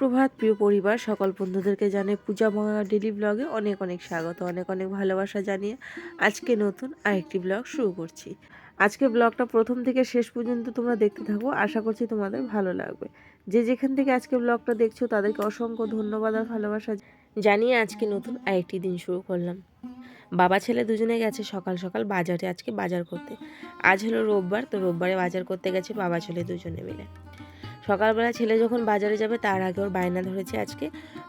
সুপ্রভাত, প্রিয় পরিবার, সকল বন্ধুদেরকে জানাই পূজা বাংলা ডেলি ব্লগে অনেক অনেক স্বাগত, অনেক অনেক ভালোবাসা জানিয়ে আজকে নতুন আরেকটি ব্লগ শুরু করছি। আজকে ব্লগটা প্রথম থেকে শেষ পর্যন্ত তোমরা দেখতে থাকো, আশা করছি তোমাদের ভালো লাগবে। যে যেখান থেকে আজকে ব্লগটা দেখছ, তাদেরকে অসংখ্য ধন্যবাদ আর ভালোবাসা জানিয়ে আজকে নতুন আরেকটি দিন শুরু করলাম। বাবা ছেলে দুজনে গেছে সকাল সকাল বাজারে আজকে বাজার করতে। আজ হলো রোববার, তো রোববারে বাজার করতে গেছে বাবা ছেলে দুজনে মিলে। সকালবেলা ছেলে যখন বাজারে যাবে, তার আগে ওর বায়না ধরেছে আজকে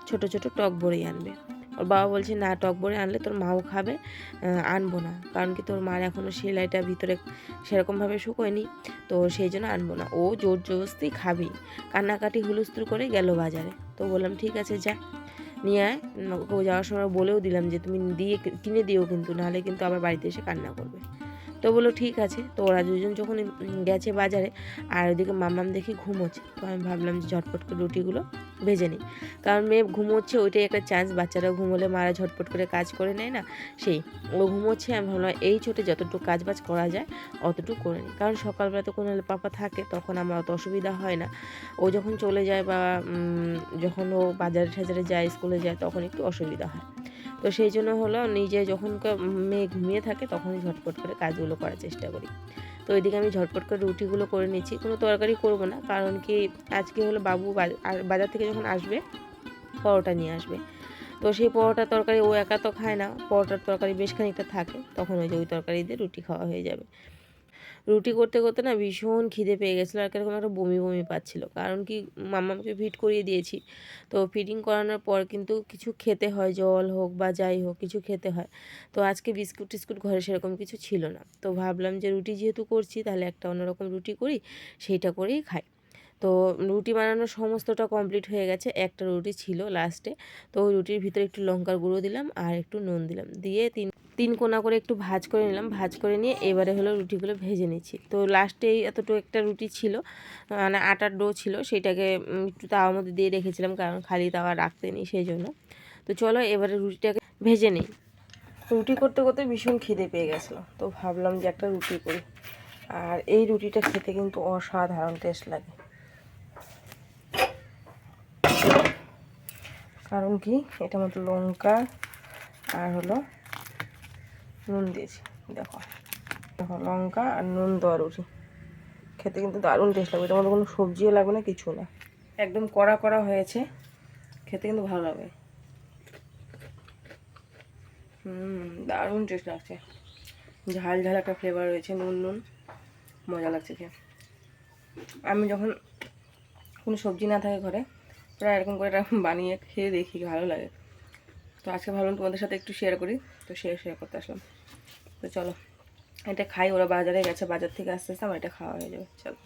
ছোট ছোট টক বড়ি আনবে। ওর বাবা বলছে, না, টক বড়ি আনলে তোর মাও খাবে আনব না। কারণ কি তোর মার এখনও সেলাইটা ভিতরে সেরকমভাবে শুকোয়নি, তো সেই জন্য আনব না। ও জোর জবস্তি খাবি কান্নাকাটি হুলস্থুল করে গেল বাজারে। তো বললাম, ঠিক আছে, যা। নিয়ে আয় যাওয়ার সময় বলেও দিলাম যে, তুমি দিয়ে, কিনে দিও কিন্তু, নাহলে কিন্তু আবার বাড়িতে এসে কান্না করবে। তো বলল, ঠিক আছে। তো ওরা দুজন যখন গেছে বাজারে, আর ওদিকে মামাম দেখি ঘুমোচ্ছে। তো আমি ভাবলাম যে ঝটপট করে রুটিগুলো ভেজে নিই। কারণ মেয়ে ঘুমোচ্ছে, ওইটাই একটা চান্স বাচ্চারা ঘুমোলে মারা ঝটপট করে কাজ করে নেয় না, সেই। ও ঘুমোচ্ছে, আমি ভাবলাম, এই ছোটে যতটুকু কাজ বাজ করা যায়, অতটুকু করে নিই। কারণ সকালবেলা তো কোনো পাপা থাকে, তখন আমার অত অসুবিধা হয় না। ও যখন চলে যায় বা যখন ও বাজারে ঠাজারে যায়, স্কুলে যায়, তখন একটু অসুবিধা হয়। তো সেই জন্য হলো নিজে যখন মেয়ে ঘুমিয়ে থাকে তখনই ঝটপট করে কাজগুলো করার চেষ্টা করি। তো ওইদিকে আমি ঝটপট করে রুটিগুলো করে নিচ্ছি, কোনো তরকারি করব না, কারণ কি আজকে হলো বাবু বাজার থেকে যখন আসবে, পরোটা নিয়ে আসবে। তো সেই পরোটার তরকারি ও একা তো খায় না, পরোটার তরকারি বেশ খানিকটা থাকে, তখন ওই যে ওই তরকারি দিয়ে রুটি খাওয়া হয়ে যাবে। রুটি করতে করতে না ভীষণ খিদে পেয়ে গেছিল আর কীরকম একটা বমি বমি পাচ্ছিলো। কারণ কি মামাকে ফিট করিয়ে দিয়েছি। তো ফিটিং করানোর পর কিন্তু কিছু খেতে হয়, জল হোক বা যাই হোক কিছু খেতে হয়। তো আজকে বিস্কুট টিস্কুট ঘরে সেরকম কিছু ছিল না। তো ভাবলাম যে রুটি যেহেতু করছি তাহলে একটা অন্যরকম রুটি করি, সেইটা করেই খাই। তো রুটি বানানোর সমস্তটা কমপ্লিট হয়ে গেছে। একটা রুটি ছিল লাস্টে তো ওই রুটির ভিতরে একটু লঙ্কার গুঁড়ো দিলাম আর একটু নুন দিলাম। দিয়ে তিন তিন কোনা করে একটু ভাজ করে নিলাম। ভাজ করে নিয়ে এবারে হলো রুটিগুলো ভেজে নিচ্ছি। তো লাস্টে এই এতটুকু একটা রুটি ছিল মানে আটার ডো ছিল, সেটাকে একটু তাওয়ার মধ্যে দিয়ে রেখেছিলাম কারণ খালি তাওয়া রাখতে নেই সেই জন্য তো চলো এবারে রুটিটাকে ভেজে নিই। রুটি করতে করতে ভীষণ খিদে পেয়ে গেছিল। তো ভাবলাম যে একটা রুটি করি। আর এই রুটিটা খেতে কিন্তু অসাধারণ টেস্ট লাগে। কারণ কি? এটা মতো লঙ্কা আর হলো নুন দিয়েছি, দেখো। দেখো, লঙ্কা আর নুন দেওয়া রুটি খেতে কিন্তু দারুণ টেস্ট লাগবে, এটার মধ্যে কোনো সবজিও লাগবে না, কিছু না। একদম কড়া কড়া হয়েছে, খেতে কিন্তু ভালো লাগবে হুম, দারুণ টেস্ট লাগছে। ঝাল ঝাল একটা ফ্লেভার রয়েছে, নুন নুন, মজা লাগছে খেয়ে। আমি যখন কোনো সবজি না থাকে ঘরে প্রায় এরকম করে বানিয়ে খেয়ে দেখি, ভালো লাগে। তো আজকে ভাবলাম তোমাদের সাথে একটু শেয়ার করি। তো শেয়ার শেয়ার করতে আসলাম। তো চলো, এটা খাই, ওরা বাজারে গেছে, বাজার থেকে আস্তে আস্তে আমার এটা খাওয়া হয়ে যাবে, চলো।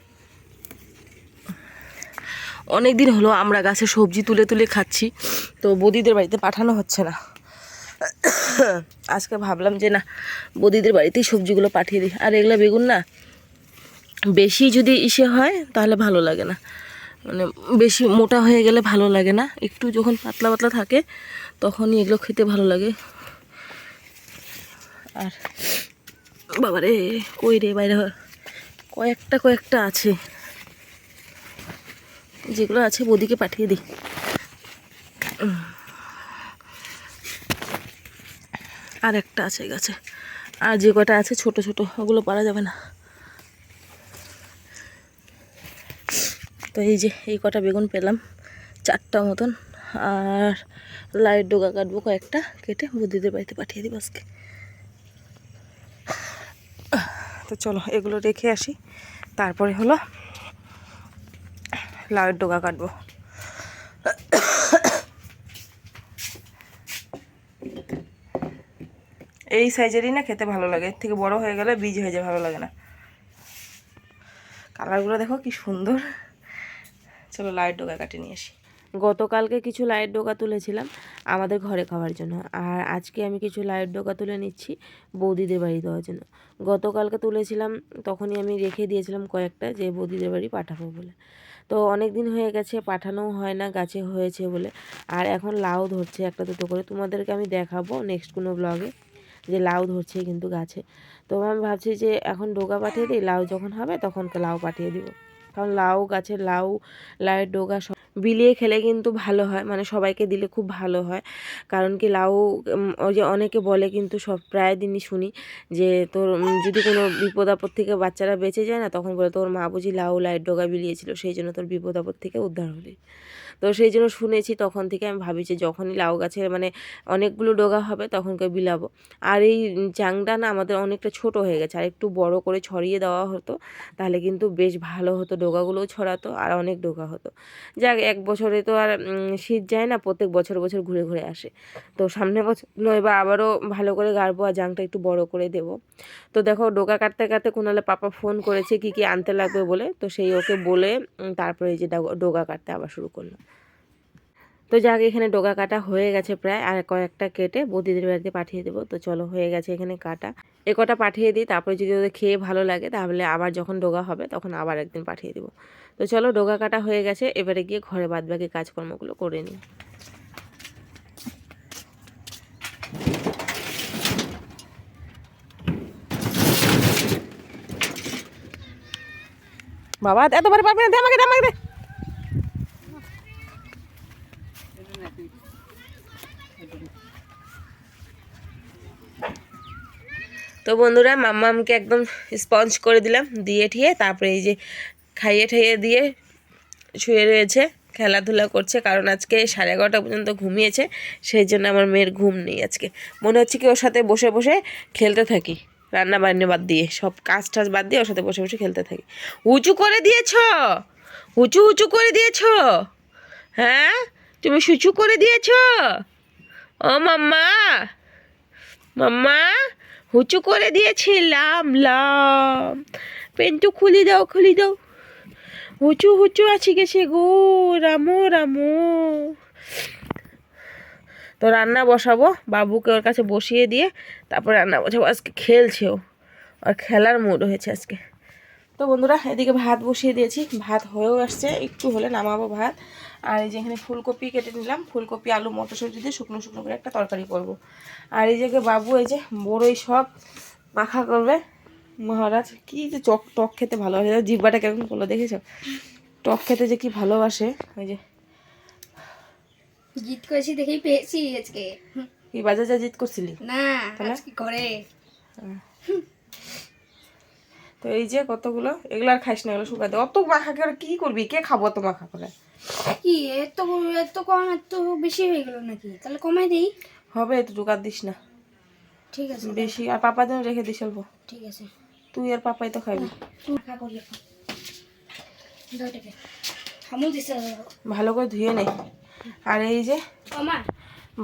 অনেক দিন হলো আমরা গাছে সবজি তুলে তুলে খাচ্ছি, তো বদিদের বাড়িতে পাঠানো হচ্ছে না। আজকে ভাবলাম যে না, বদিদের বাড়িতেই সবজিগুলো পাঠিয়ে দিই। আর এগুলো বেগুন না, বেশি যদি ইসে হয়, তাহলে ভালো লাগে না। মানে বেশি মোটা হয়ে গেলে ভালো লাগে না। একটু যখন পাতলা পাতলা থাকে, তখনই এগুলো খেতে ভালো লাগে। আর বাবা রে কই রে বাইরে কয়েকটা কয়েকটা আছে। যেগুলো আছে বদিকে পাঠিয়ে দিই আর একটা আছে গাছে। আর যে কটা আছে ছোট ছোট, ওগুলো পারা যাবে না। তো এই যে, এই কটা বেগুন পেলাম, চারটা মতন। আর লাইট ডোকা কাটবো কয়েকটা, কেটে বুদ্ধিদের বাড়িতে পাঠিয়ে দিব আজকে। তো চলো, এগুলো রেখে আসি। তারপরে হলো লাউয়ের ডোকা কাটবো। এই সাইজেরই না খেতে ভালো লাগে। এর থেকে বড় হয়ে গেলে বীজ হয়ে যায়, ভালো লাগে না। কালারগুলো দেখো কি সুন্দর। চলো লাইট ডোকা কাটে নিয়ে আসি। গতকালকে কিছু লাইট ডোকা তুলেছিলাম আমাদের ঘরে খাওয়ার জন্য। আর আজকে আমি কিছু লাইট ডোকা তুলে নিচ্ছি বৌদিদের বাড়ি দেওয়ার জন্য। গতকালকে তুলেছিলাম, তখনই আমি রেখে দিয়েছিলাম কয়েকটা যে বৌদিদের বাড়ি পাঠাবো বলে। তো অনেক দিন হয়ে গেছে, পাঠানোও হয় না, গাছে হয়েছে বলে। আর এখন লাউ ধরছে একটা দুটো করে। তোমাদেরকে আমি দেখাবো নেক্সট কোনো ব্লগে যে লাউ ধরছে কিন্তু গাছে। তো আমি ভাবছি যে এখন ডোকা পাঠিয়ে দিই, লাউ যখন হবে তখন লাউ পাঠিয়ে দিব। কারণ লাউ গাছের লাউ লাউয়ের ডোগা সব বিলিয়ে খেলে কিন্তু ভালো হয়। মানে সবাইকে দিলে খুব ভালো হয়। কারণ কি লাউ ওই যে অনেকে বলে কিন্তু সব প্রায় দিনই শুনি যে তোর যদি কোনো বিপদ আপদ থেকে বাচ্চারা বেঁচে যায় না, তখন বলে তোর মা বুঝি লাউ লাইট ডোগা বিলিয়েছিল, সেই জন্য তোর বিপদ আপদ থেকে উদ্ধার হলি। তো সেই জন্য শুনেছি তখন থেকে আমি ভাবি যে যখনই লাউ গাছের মানে অনেকগুলো ডোগা হবে তখনকে বিলাবো। আর এই চাংটা না আমাদের অনেকটা ছোট হয়ে গেছে, আর একটু বড় করে ছড়িয়ে দেওয়া হতো, তাহলে কিন্তু বেশ ভালো হতো, ডোগাগুলোও ছড়াতো আর অনেক ডোগা হতো। যাক, এক বছরে তো আর শীত যায় না, প্রত্যেক বছর বছর ঘুরে ঘুরে আসে। তো সামনে বছর নয় বা আবারও ভালো করে গাড়বো আর জাংটা একটু বড় করে দেবো। তো দেখো ডোকা কাটতে কাটতে কোনালে পাপা ফোন করেছে কি কি আনতে লাগবে বলে, তো সেই ওকে বলে তারপরে যে ডোগা কাটতে আবার শুরু করলাম। তো যাক, এখানে ডোগা কাটা হয়ে গেছে প্রায়, আর কয়েকটা কেটে বৌদিদের বাড়িতে পাঠিয়ে দেবো। তো চলো, হয়ে গেছে এখানে কাটা। এ কটা পাঠিয়ে দিই, তারপরে যদি ওদের খেয়ে ভালো লাগে, তাহলে আবার যখন ডোগা হবে, তখন আবার একদিন পাঠিয়ে দেবো। তো চলো, ডোগা কাটা হয়ে গেছে, এবারে গিয়ে ঘরে বাদবাকি কাজকর্মগুলো করে নিই। বাবা এতবার পারবে না, দে আমাকে দে আমাকে, দে। তো বন্ধুরা মাম্মামকে একদম স্পঞ্জ করে দিলাম, দিয়ে ঠিয়ে তারপরে এই যে খাইয়ে ঠাইয়ে দিয়ে শুয়ে রয়েছে, খেলাধুলা করছে, কারণ আজকে সাড়ে এগারোটা পর্যন্ত ঘুমিয়েছে, সেই জন্য আমার মেয়ের ঘুম নেই আজকে। মনে হচ্ছে কি ওর সাথে বসে বসে খেলতে থাকি, রান্না বান্না বাদ দিয়ে, সব কাজ টাজ বাদ দিয়ে ওর সাথে বসে বসে খেলতে থাকি। উঁচু করে দিয়েছ? উঁচু উঁচু করে দিয়েছ? হ্যাঁ? তুমি সুচু করে দিয়েছ? ও মাম্মা মাম্মা হুচু করে দিয়েছে লাম লাম। পেন্টু খুলি দাও খুলি দাও। হুচু হুচু আছি গেছে গো, রামো রামো। তো রান্না বসাবো, বাবুকে ওর কাছে বসিয়ে দিয়ে তারপর রান্না বসাবো। আজকে খেলছে ও, আর খেলার মুড হয়েছে আজকে। তো বন্ধুরা, এদিকে ভাত বসিয়ে দিয়েছি। ভাত হয়েও আসছে, একটু হলে নামাবো ভাত। আর এই যে এখানে ফুলকপি কেটে নিলাম। ফুলকপি আলু মটরশুঁটি দিয়ে শুকনো শুকনো করে একটা তরকারি করব। আর এই যে বাবু এই যে বড়ই সব মাখা করবে। মহারাজ কি যে চক টক খেতে ভালোবাসে। জিব্বাটা কেমন করল দেখেছ? টক খেতে যে কি ভালোবাসে। ওই যে জিত করেছি দেখেই পেয়েছি আজকে। কি বাজার যা জিত করছিলি? না? আজকে করে তো এই যে কতগুলো? এগুলো আর খাইস না এগুলো শুকা দে। অত মাখা করে কি করবি? কে খাব অত মাখা করে? কি এত এত কম এত বেশি হয়ে গেল নাকি? তাহলে কমাই দিই। হবে একটু ঢুকার দিস না। ঠিক আছে বেশি আর পাপার জন্য রেখে দিস অল্প। ঠিক আছে। তুই আর পাপাই তো খাবি। দিছে ভালো করে ধুয়ে নে। আর এই যে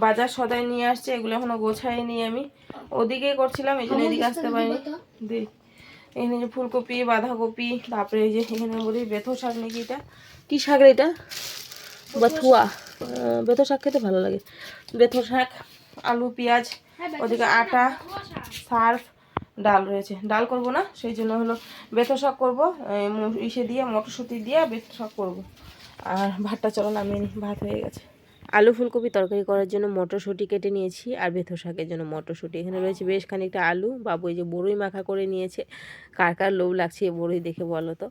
বাজার সদাই নিয়ে আসছে এগুলো এখনও গোছাই নি আমি ওদিকেই করছিলাম এই জন্য এদিকে আসতে পারিনি। এখানে যে ফুলকপি বাঁধাকপি তারপরে এই যে এখানে বলি বেথো শাক নাকি এটা? কি শাক এটা? বাথুয়া। আহ, বেথো শাক খেতে ভালো লাগে। বেথো শাক আলু পেঁয়াজ ওদিকে আটা সার্ফ ডাল রয়েছে। ডাল করব না সেই জন্য হলো বেথো শাক করব ইসে দিয়ে মটরশুঁটি দিয়ে বেথো শাক করব। আর ভাতটা চলো নামিয়ে নিই ভাত হয়ে গেছে। আলু ফুলকপি তরকারি করার জন্য মটরশুঁটি কেটে নিয়েছি আর বেথো শাকের জন্য মটরশুঁটি। এখানে রয়েছে বেশ খানিকটা আলু। বাবু এই যে বড়ই মাখা করে নিয়েছে। কার কার লোভ লাগছে এই বড়ই দেখে বলো তো?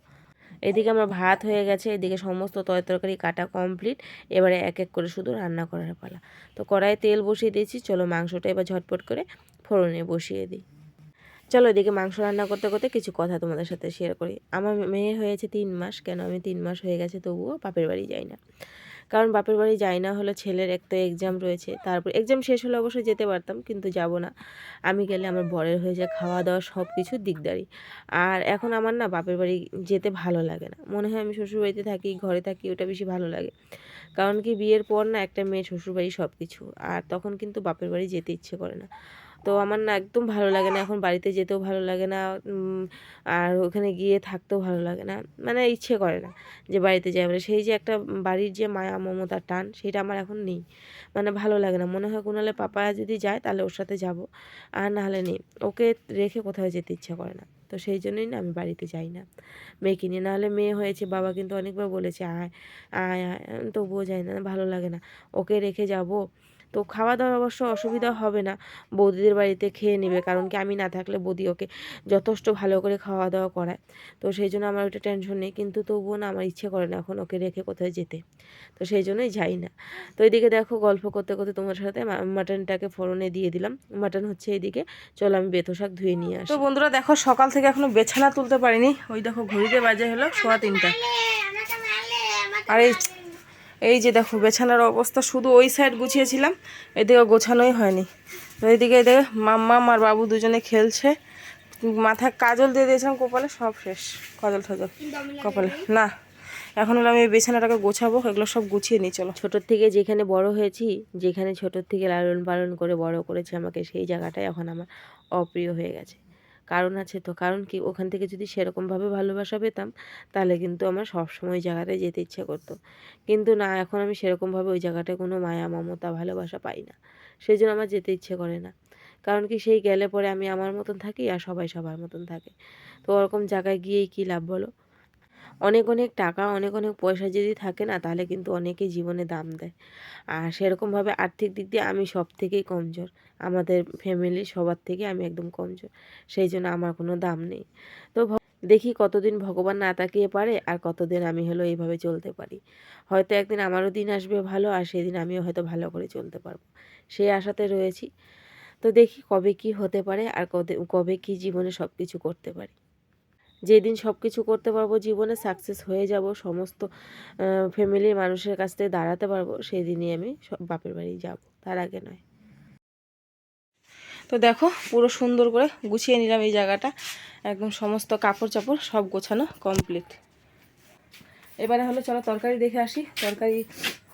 এদিকে আমার ভাত হয়ে গেছে। এদিকে সমস্ত তয় তরকারি কাটা কমপ্লিট এবারে এক এক করে শুধু রান্না করার পালা। তো কড়াইয়ে তেল বসিয়ে দিয়েছি। চলো মাংসটা এবার ঝটপট করে ফোড়নে বসিয়ে দিই। চলো এদিকে মাংস রান্না করতে করতে কিছু কথা তোমাদের সাথে শেয়ার করি। আমার মেয়ে হয়েছে তিন মাস। কেন আমি তিন মাস হয়ে গেছে তবুও বাপের বাড়ি যাই না। কারণ বাপের বাড়ি যাই না হলো ছেলের এক তো এক্সাম রয়েছে, তারপর এক্সাম শেষ হলে অবশ্যই যেতে পারতাম, কিন্তু যাব না। আমি গেলে আমার বরের হয়ে যায় খাওয়া দাওয়া সব কিছু দিকদারি। আর এখন আমার না বাপের বাড়ি যেতে ভালো লাগে না। মনে হয় আমি শ্বশুরবাড়িতে থাকি, ঘরে থাকি, ওটা বেশি ভালো লাগে। কারণ কি বিয়ের পর না একটা মেয়ে শ্বশুরবাড়ি সব কিছু আর তখন কিন্তু বাপের বাড়ি যেতে ইচ্ছে করে না। তো আমার না একদম ভালো লাগে না। এখন বাড়িতে যেতেও ভালো লাগে না আর ওখানে গিয়ে থাকতেও ভালো লাগে না। মানে ইচ্ছে করে না যে বাড়িতে যাই বলে। সেই যে একটা বাড়ির যে মায়া মমতার টান, সেটা আমার এখন নেই। মানে ভালো লাগে না। মনে হয় কোনালে পাপা যদি যায়, তাহলে ওর সাথে যাব। আর নাহলে নেই। ওকে রেখে কোথাও যেতে ইচ্ছে করে না। তো সেই জন্যই না আমি বাড়িতে যাই না। মেয়েকে নিয়ে। নাহলে মেয়ে হয়েছে, বাবা কিন্তু অনেকবার বলেছে, আয় আয় আয়। তবুও যায় না। ভালো লাগে না। ওকে রেখে যাব। তো খাওয়া দাওয়া অবশ্য অসুবিধা হবে না। বৌদিদের বাড়িতে খেয়ে নেবে কারণ কি আমি না থাকলে বৌদি ওকে যথেষ্ট ভালো করে খাওয়া দাওয়া করায়। তো সেই জন্য আমার ওইটা টেনশন নেই কিন্তু তবুও না আমার ইচ্ছে করে না এখন ওকে রেখে কোথায় যেতে। তো সেই জন্যই যাই না। তো এদিকে দেখো গল্প করতে করতে তোমার সাথে মা- মাটনটাকে ফোড়নে দিয়ে দিলাম। মাটন হচ্ছে এদিকে চলো আমি বেথো শাক ধুয়ে নিয়ে আসি। তো বন্ধুরা দেখো সকাল থেকে এখনও বেছানা তুলতে পারিনি। ওই দেখো ঘড়িতে বাজে হলো সোয়া তিনটা। আর এই এই যে দেখো বেছানার অবস্থা শুধু ওই সাইড গুছিয়েছিলাম এদিকে গোছানোই হয়নি। তো এইদিকে এদিকে মাম্মাম আর বাবু দুজনে খেলছে। মাথায় কাজল দিয়ে দিয়েছিলাম কপালে সব শেষ কাজল ঠাজল কপালে। না এখন হলো আমি এই বিছানাটাকে গোছাবো এগুলো সব গুছিয়ে নিই চলো। ছোটোর থেকে যেখানে বড় হয়েছি যেখানে ছোটোর থেকে লালন পালন করে বড় করেছে আমাকে সেই জায়গাটাই এখন আমার অপ্রিয় হয়ে গেছে। কারণ আছে তো। কারণ কি? ওখান থেকে যদি সেরকমভাবে ভালোবাসা পেতাম, তাহলে কিন্তু আমার সবসময় ওই জায়গাটায় যেতে ইচ্ছে করতো। কিন্তু না, এখন আমি সেরকমভাবে ওই জায়গাটায় কোনো মায়া, মমতা, ভালোবাসা পাই না। সেই জন্য আমার যেতে ইচ্ছে করে না। কারণ কি? সেই গেলে পরে আমি আমার মতন থাকি আর সবাই সবার মতন থাকে। তো ওরকম জায়গায় গিয়েই কী লাভ বলো? অনেক অনেক টাকা, অনেক অনেক পয়সা যদি থাকে না, তাহলে কিন্তু অনেকেই জীবনে দাম দেয়। আর সেরকমভাবে আর্থিক দিক দিয়ে আমি সব থেকেই কমজোর। আমাদের ফ্যামিলি সবার থেকে আমি একদম কমজোর। সেই জন্য আমার কোনো দাম নেই। তো দেখি কতদিন ভগবান না তাকিয়ে পারে আর কতদিন আমি হলো এইভাবে চলতে পারি। হয়তো একদিন আমারও দিন আসবে ভালো আর সেদিন আমিও হয়তো ভালো করে চলতে পারব। সেই আশাতে রয়েছি। তো দেখি কবে কি হতে পারে আর কবে কি জীবনে সব কিছু করতে পারি। যেদিন সব কিছু করতে পারব, জীবনে সাকসেস হয়ে যাব, সমস্ত ফ্যামিলির মানুষের কাছ থেকে দাঁড়াতে পারব সেই দিনই আমি সব বাপের বাড়ি যাব, তার আগে নয়। তো দেখো, পুরো সুন্দর করে গুছিয়ে নিলাম এই জায়গাটা, একদম সমস্ত কাপড় চাপড় সব গোছানো কমপ্লিট এবারে হলো চলো তরকারি দেখে আসি, তরকারি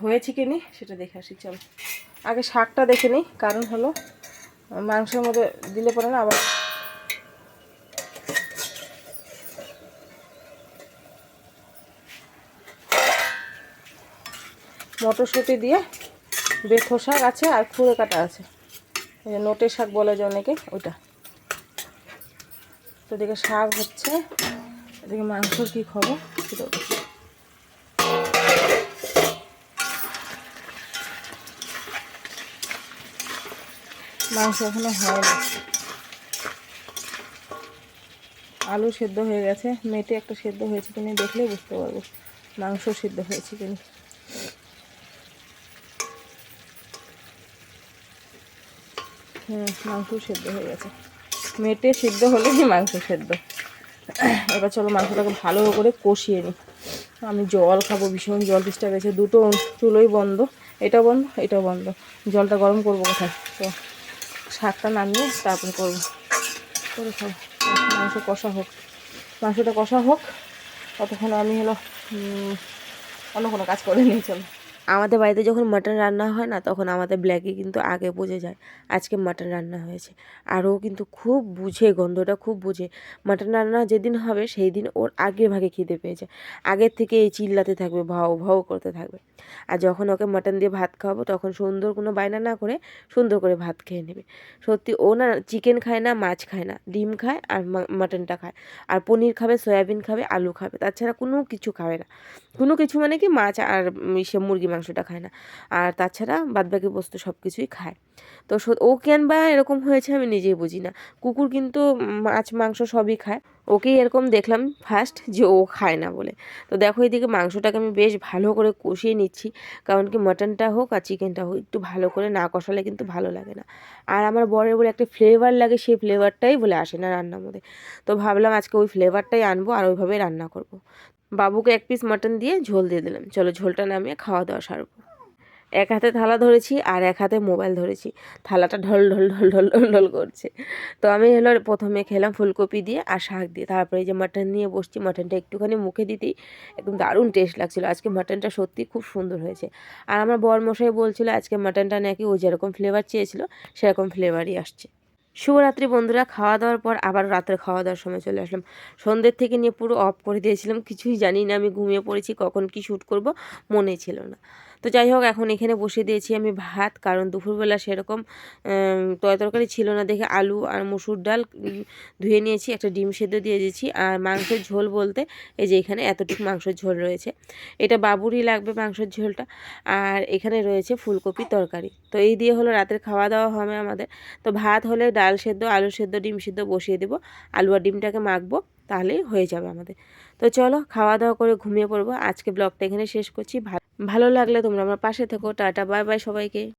হয়েছে কি নি সেটা দেখে আসি, চলো। আগে শাকটা দেখে নিই, কারণ হলো মাংসের মধ্যে দিলে পরে না আবার মটরশুঁটি দিয়ে বেথো শাক আছে আর খুঁড়ে কাটা আছে। এই যে নোটে শাক বলে যে অনেকে, ওইটা। তো এদিকে শাক হচ্ছে, এদিকে মাংসর কী খবর সেটাও দেখি। মাংস এখনও হয়নি। আলু সেদ্ধ হয়ে গেছে, মেটে একটা সেদ্ধ হয়েছে কিনা দেখলে বুঝতে পারব। মাংস সেদ্ধ হয়েছে কিনা। মাংস সেদ্ধ হয়ে গেছে। মেটে সিদ্ধ হলেই মাংস সেদ্ধ। এবার চলো মাংসটাকে ভালো করে কষিয়ে নিই আমি জল খাব ভীষণ জল তেষ্টা গেছে দুটো চুলোই বন্ধ। এটা বন্ধ, এটাও বন্ধ। জলটা গরম করব কোথায়? তো শাকটা নামিয়ে তারপরে করব। করে খাব। মাংস কষা হোক। মাংসটা কষা হোক। ততক্ষণ আমি হলো অন্য কোনো কাজ করে নিয়ে চলো। আমাদের বাড়িতে যখন মাটন রান্না হয় না, তখন আমাদের ব্ল্যাকে কিন্তু আগে বুঝে যায়, আজকে মাটন রান্না হয়েছে। আর ও কিন্তু খুব বুঝে, গন্ধটা খুব বুঝে। মাটন রান্না যেদিন হবে সেই দিন ওর আগে ভাগে খিদে পেয়ে যায় আগের থেকে এই চিল্লাতে থাকবে, ভাও ভাও করতে থাকবে। আর যখন ওকে মাটন দিয়ে ভাত খাওয়াবো, তখন সুন্দর কোনো বায়না না করে সুন্দর করে ভাত খেয়ে নেবে। সত্যি, ও না চিকেন খায় না, মাছ খায় না। ডিম খায় আর মাটনটা খায়। আর পনির খাবে, সয়াবিন খাবে, আলু খাবে। তাছাড়া কোনো কিছু খাবে না। কোনো কিছু মানে কি, মাছ আর সে মুরগি মাংসটা খায় না। আর তাছাড়া বাদবাকি বস্তু সব কিছুই খায়। তো ও কেন বা এরকম হয়েছে আমি নিজেই বুঝি না। কুকুর কিন্তু মাছ, মাংস সবই খায়। ওকেই এরকম দেখলাম ফার্স্ট যে ও খায় না বলে। তো দেখো এদিকে মাংসটাকে আমি বেশ ভালো করে কষিয়ে নিচ্ছি। কারণ কি মাটনটা হোক আর চিকেনটা হোক, একটু ভালো করে না কষালে কিন্তু ভালো লাগে না। আর আমার বরের বলে একটা ফ্লেভার লাগে, সেই ফ্লেভারটাই বলে আসে না রান্নার মধ্যে। তো ভাবলাম আজকে ওই ফ্লেভারটাই আনব আর ওইভাবেই রান্না করব। বাবুকে এক পিস মাটন দিয়ে ঝোল দিয়ে দিলাম। চলো ঝোলটা নামিয়ে খাওয়া দাওয়া সারবো। এক হাতে থালা ধরেছি আর এক হাতে মোবাইল ধরেছি। থালাটা ঢল ঢল ঢল ঢল ঢল ঢল করছে। তো আমি হলো প্রথমে খেলাম ফুলকপি দিয়ে আর শাক দিয়ে। তারপরে যে মাটন নিয়ে বসছি মাটনটা একটুখানি মুখে দিতেই একদম দারুণ টেস্ট লাগছিল। আজকে মাটনটা সত্যি খুব সুন্দর হয়েছে। আর আমার বর মশাই বলছিল, আজকে মাটনটা নাকি ও যেরকম ফ্লেভার চেয়েছিল, সেরকম ফ্লেভারই আসছে। শুভরাত্রি বন্ধুরা খাওয়া দাওয়ার পর আবার রাত্রে খাওয়া দাওয়ার সময় চলে আসলাম। সন্ধ্যের থেকে নিয়ে পুরো অফ করে দিয়েছিলাম, কিছুই জানি না আমি ঘুমিয়ে পড়েছি, কখন কি শ্যুট করব, মনে ছিল না। তো যাই হোক এখন এখানে বসিয়ে দিয়েছি আমি ভাত। কারণ দুপুরবেলা সেরকম তরকারি ছিল না। দেখে আলু আর মুসুর ডাল ধুয়ে নিয়েছি, একটা ডিম সেদ্ধ দিয়ে দিয়েছি। আর মাংসের ঝোল বলতে, এই যে এখানে এতটুকু মাংসের ঝোল রয়েছে। এটা বাবুরই লাগবে মাংসের ঝোলটা। আর এখানে রয়েছে ফুলকপি তরকারি। তো এই দিয়ে হলো রাতের খাওয়া দাওয়া হবে আমাদের। তো ভাত হলে ডাল সেদ্ধ, আলু সেদ্ধ, ডিম সেদ্ধ বসিয়ে দেবো। আলু আর ডিমটাকে মাখবো, তাহলেই হয়ে যাবে আমাদের। তো চলো খাওয়া দাওয়া করে ঘুমিয়ে পড়ব। আজকে ব্লগটা এখানে শেষ করছি। ভালো লাগলে তোমরা আমার পাশে থেকো। টাটা, বাই বাই সবাইকে।